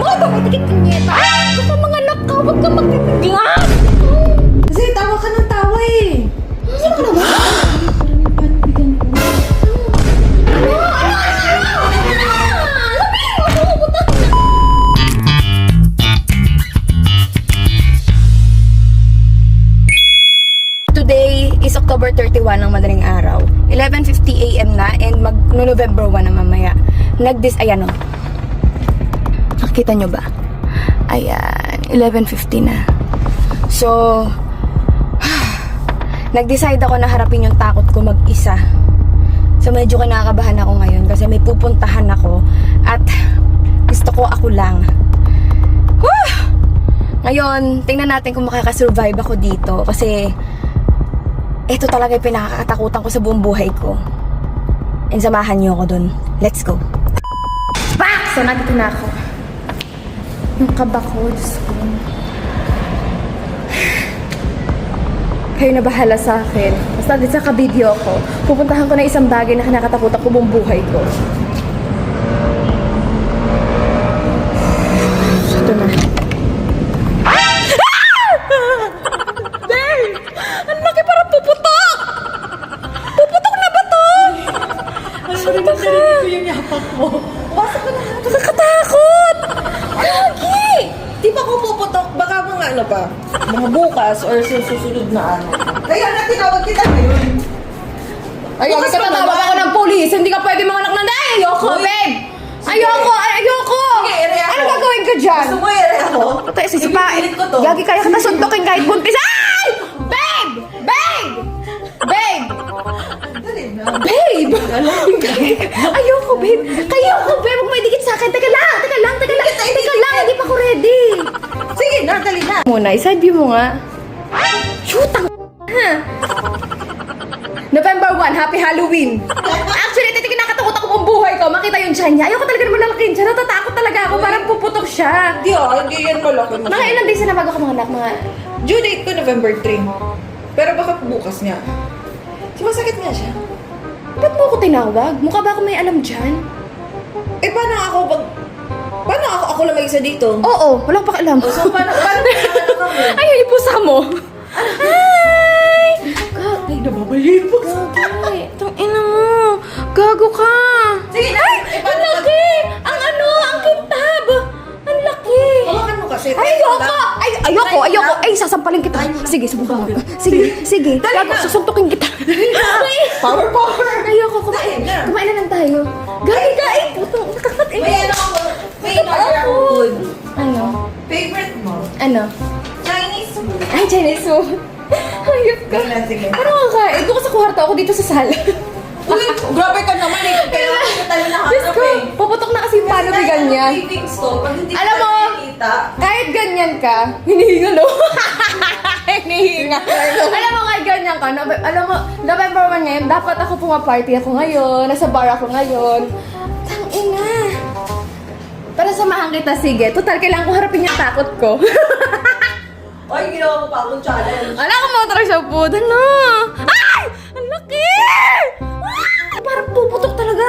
Mga tumitikit ka nyeta! Baka mga anak ka, huwag ka magtitiglas! Kasi tawa ka ng tawa eh. Sino ka naman? Na. Today is October 31 ng madaling araw. 11.50 a.m. na and mag no November 1 na mamaya. Nagdis, ayan o. Nakita nyo ba? Ayan, 11.50 na. So, nag-decide ako na harapin yung takot ko mag-isa. So, medyo kinakabahan ako ngayon kasi may pupuntahan ako at gusto ko ako lang. Whew! Ngayon, tingnan natin kung makakasurvive ako dito kasi ito talaga yung pinakakatakutan ko sa buong buhay ko. And samahan niyo ako dun. Let's go. Back! So, nandito na ako. Yung kaba ko, Diyos ko. Kayo na bahala sa akin. Basta dito sa kabidyo ko, pupuntahan ko na isang bagay na kinakatakutan ko buong buhay ko. Sa susunod na ano. Kaya na tinawag kita ngayon. Ayoko, Bukas tatawag ako ng police. Hindi ka pwede mga anak na Ay, ayoko, Uy. babe! Ayoko! ay, Ayoko! Sige, ere ako. Ano gagawin ko dyan? Gusto mo ere ako? Tayo, sisipa. Ipipilit ko to. Gagi, kaya kita suntukin kahit buntis. Ay! Babe! Babe! Babe! Dali na. Babe! Ayoko, babe. Ayoko, babe. Huwag may dikit sa akin. Teka lang, teka lang, teka lang. Ay, Teka lang, hindi pa ako ready. Sige na, dali na. Muna, iside view mo nga. Shoot, ang ha? November 1, Happy Halloween! Actually, ito yung kinakatakot ako buong buhay ko. Makita yung tiyan niya. Ayoko talaga naman lalaki yung tiyan. Natatakot talaga ako. Parang puputok siya. Hindi ah, hindi yan malaki. Mga ilang days na bago ako mga anak, mga... Due date ko November 3. Pero baka bukas nga. Sumasakit nga siya. Ba't mo ako tinawag? Mukha ba ako may alam dyan? Eh, paano ako pag... Paano ako, ako lang mag-isa dito? Oo, wala pa alam. O, so, paano, paano, paano kami? Ay, ay, pusa mo. Hi! Sige, subukan mo. Sige, sige. Gago, susuntukin kita. Power, power. ayoko, kumain. Dali. Kumain na lang tayo. Gagi ka, ay, puto. Nakakat, eh. May ano ako. May in-order ako food. Ano? Favorite mo? Ano? Chinese food. Ay, Chinese food. Ayop ka. Sige na, sige. Ano ka kain? Doon ka sa kwarto, ako dito sa sala. Uy, grabe ka naman eh. Kailangan kita tayo Diyos nakahanap ko, eh. puputok na kasi yung paano may ganyan. Cravings ko. Pag hindi Alam mo, nakikita, Kahit ganyan ka, hinihinga no? hinihinga. alam mo, kahit ganyan ka, Nove- alam mo, November 1 ngayon, dapat ako pumaparty ako ngayon, nasa bar ako ngayon. Tangina. Para samahan kita, sige. Total, kailangan ko harapin yung takot ko. Ay, ginawa mo pa akong challenge. Ala ka mga try sa food. Ano? Ay! Ang laki! Ah! Parang puputok talaga.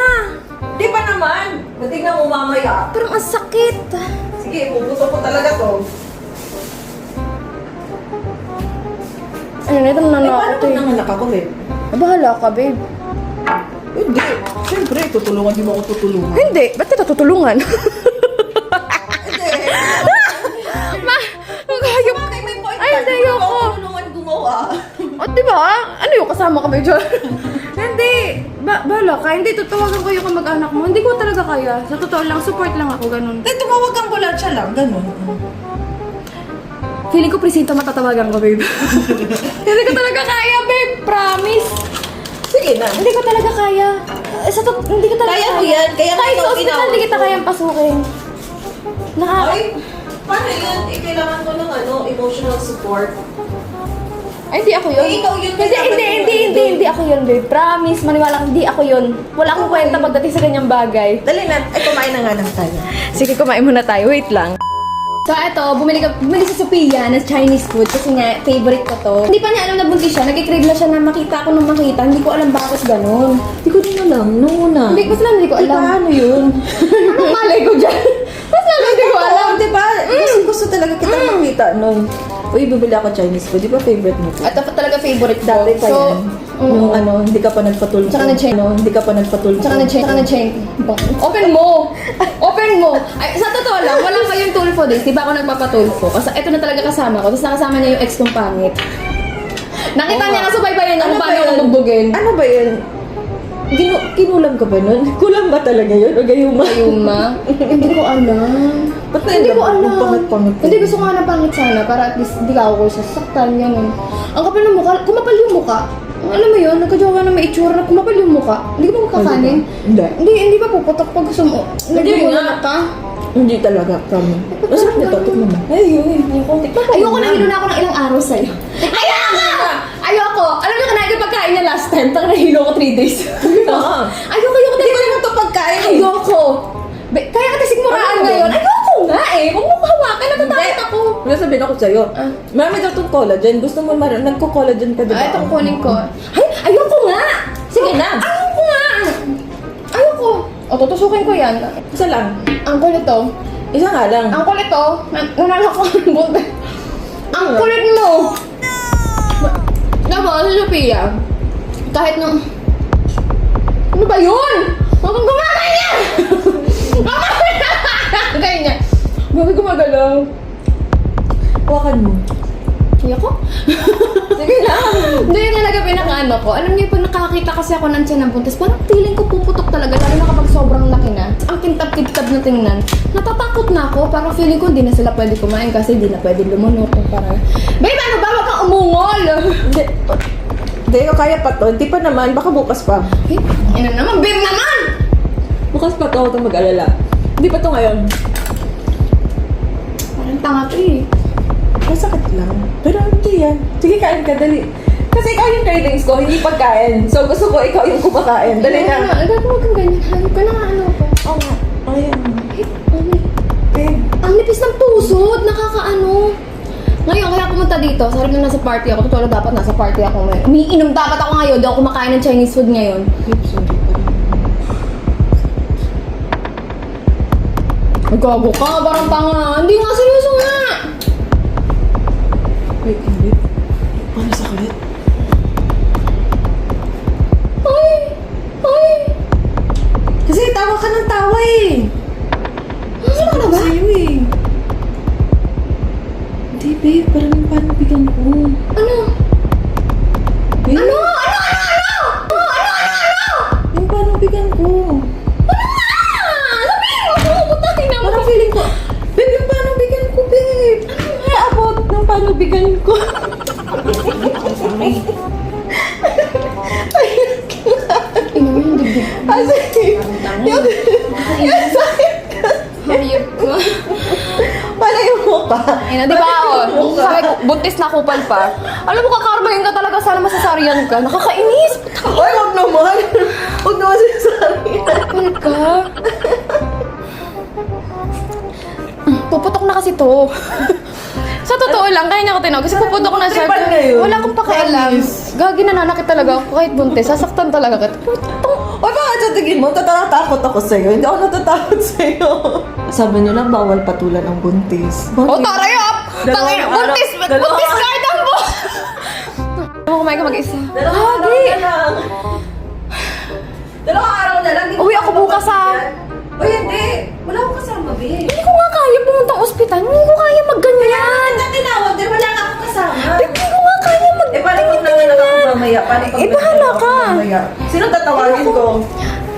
Di ba naman? Matignan mo mamaya. Parang ang sakit. Sige, puputo ko talaga to. Ano na ito Eh, paano nananakot pag eh. nanganak ako, eh? Bahala ka, babe. Hindi. Siyempre, tutulungan. Di mo ako tutulungan. Hindi, ba't kita tutulungan? Hindi. Ma, may point Ay, ka? hindi, ayoko. ako tulungan gumawa. O, di ba? Ano yung kasama kami dyan? hindi. Ba bahala ka. Hindi, tutawagan ko yung kamag-anak mo. Hindi ko talaga kaya. Sa totoo lang, support lang ako, ganun. Eh, tumawag ang ambulansya lang. Ganun. Feeling ko presinto matatawagan ko, babe. hindi ko talaga kaya, babe. Promise. Sige na. Hindi ko talaga kaya. Eh, Sa to, hindi ko talaga Kaya mo yan. Kaya Kahit sa ospital, hindi kita ko. kayang pasukin. Naka... Ay, paano yun? Eh, kailangan ko ng ano, emotional support. Ay, hindi ako yun. Eh, ikaw yun, Hindi, kaya hindi, hindi, yun. hindi, hindi ako yun, babe. Promise, maniwala ka, hindi ako yun. Wala akong kwenta pagdating sa ganyang bagay. Dali na. Ay, kumain na nga lang tayo. Sige, kumain muna tayo. Wait lang. So, eto, bumili, ka, bumili si Sophia ng Chinese food kasi nga, favorite ko to. Hindi pa niya alam na buntis siya. Nagkikrave na siya na makita ko nung makita. Hindi ko alam bakit ganun. Hindi ko din alam. Nung una. Hindi ko lang, hindi ko alam. Diba, ano yun? Anong malay ko dyan? Mas lang, hindi ko alam. Diba? Gusto, gusto talaga kita mm. makita nun. Uy, bibili ako Chinese food. Di ba favorite mo? At dapat talaga favorite ko. Dati pa so, yan. Nung ano, hindi ka pa nagpatulpo. Tsaka na-change. Ano, hindi ka pa nagpatulpo. Tsaka na-chain, tsaka na-chain. Open mo! Open mo! Ay, sa totoo lang, wala pa yung tulfo days. Di ba ako nagpapatulfo? Kasi ito na talaga kasama ko. Tapos nakasama niya yung ex kong pangit. Nakita Oo niya na subaybayan niya Ano kung paano ako bugbugin. Ano ba yun? Ginu kinulam ka ba nun? Kulam ba talaga yun? O gayuma? Ayuma? Hindi ko alam. Ba't na Hindi yun? ko alam. Ang pangit-pangit Hindi gusto ko nga ng pangit sana para at least hindi ka ako sasaktan. Ganun. Ang kapal ng mukha, kumapal yung mukha. Alam mo yun, nagkajowa na may itsura na kumapal yung mukha. Hindi ka ba magkakanin? Hindi. Hindi, hindi ba puputok pag gusto mo? Hindi Nagmumula nga. ka? Hindi talaga, kami. Masarap nito, tikman mo. Ay, yun, konti. Ayoko na hilo na ako ng ilang araw sa'yo. Ayoko! Ayoko! Alam niyo kanain yung pagkain niya last time, tang nahilo ko 3 days. Oo. ayoko, ayoko Hindi ko naman ito pagkain. Ayoko! Be- Kaya ka sigmuraan Ano ba? ngayon. Ayoko nga eh. Huwag mo ko hawakan. Natatakot ako. Wala sabihin ako sa'yo. Ah. Marami daw itong collagen. Gusto mo mar- nagko-collagen ka diba? Ay, ito kukunin ko. Ay, ayoko nga! Sige na. Ayoko nga! Ayoko! O, tutusukin ko yan. Isa lang. Ang kulit to. Isa nga lang. Ang kulit to. Na- Nanalak ko ng buti. Ang kulit mo! Diba, si Sophia, kahit nung... Ano ba yun? Huwag kang gumaganyan! Ganyan. Bakit gumagalaw? Hawakan mo. Ayoko. Sige na. Hindi yun talaga pinakaano ko. Alam niyo, pag nakakita kasi ako ng tiyan ng buntis, parang feeling ko puputok talaga, lalo na kapag sobrang laki na. Ang kintab-kintab na tingnan. Natatakot na ako, parang feeling ko hindi na sila pwede kumain kasi hindi na pwede lumunok. Parang, Babe, ano ba? Huwag kang umungol! Hindi. Hindi ko kaya pa to. Hindi pa naman. Baka bukas pa. Eh, ano naman? Babe naman! Bukas pa to. Huwag kang mag-alala. Hindi pa to ngayon. Parang tanga to eh. Yan. Sige, kain ka. Dali. Kasi ikaw yung cravings ko, hindi pagkain. So gusto ko ikaw yung kumakain. Dali na. ano, huwag kang ganyan. Hayop ka na ano ko. Oo nga. Ayan. Eh, ano. Babe. Ang nipis ng pusod, nakakaano. Ngayon, kaya pumunta dito, sa harap na nasa party ako, totoo lang dapat nasa party ako ngayon. Umiinom dapat ako ngayon, daw kumakain ng Chinese food ngayon. Babe, sorry. Nagkago ka, parang tanga. Hindi nga, seryoso nga. Wait, hindi. Paano sakit? Ay, ng panabigan ko. Ino mo yung yung, sakit Hayop ka. pala yung mukha. Ina, di ba ako? Sabi ko, buntis na kupal pa. Alam mo, kakarmahin ka talaga. Sana masasaryan ka. Nakakainis. Ay, wag naman. Wag naman sinasabi. Kapal ka. Puputok na kasi to. Sa totoo lang, kaya niya ako tinawag. Kasi puputok na siya. Tripan ngayon. Wala akong pakialam. Gagi nananakit talaga ako kahit buntis. Sasaktan talaga kita. O bakit sa tingin mo, tatatakot ako sa'yo? Hindi ako natatakot sa'yo. Sabi nyo lang, bawal patulan ng buntis. Oh, taray up! Dalawang Tangin, araw- buntis! dalawang Buntis card ang mo! Ano kumain ka mag-isa? Dalawang araw Gagi! na lang. Dalawang araw na lang. Uwi ako bukas, ah. O hindi. Mamaya? Sino tatawagin ko?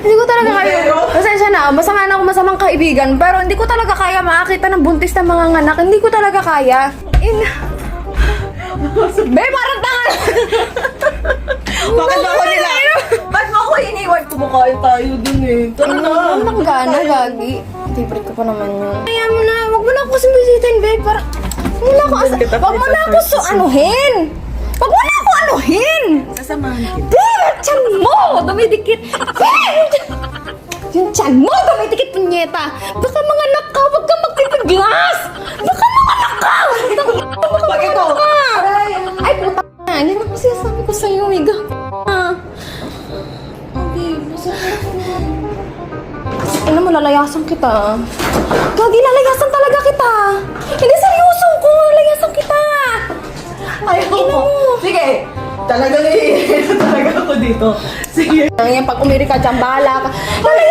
Hindi ko talaga kaya. Pero- Pasensya na, masama na ako masamang kaibigan. Pero hindi ko talaga kaya makakita ng buntis na mga nganak. Hindi ko talaga kaya. In... Be, parang tanga. Bakit ako nila? Ba't mo ako iniwan? Kumakain tayo dun eh. Tara na. Ano nang gana, gagi? Favorite ko pa naman yun. Kaya mo na, wag mo na ako kasi bisitin, babe. Para, wag mo na ako, Hindi kita wag mo na ako so anuhin. Wag mo na ako anuhin. Sasamahan kita tiyan mo! Dumidikit! Friend! Yung tiyan mo! Dumidikit, punyeta! Baka mga anak ka! Huwag ka magtitaglas! Baka mga anak ka! Pag ito! Ay, puta na! Yan ang sinasabi ko sa'yo, eh. Ga... Ah. Babe, mo, lalayasan kita. Gagi, lalayasan talaga kita. Hindi, seryoso ko. Lalayasan kita. Ayaw ko. Sige, talaga eh. talaga ako dito. Sige. Ngayon, pag umiri ka dyan, bahala ka. Wala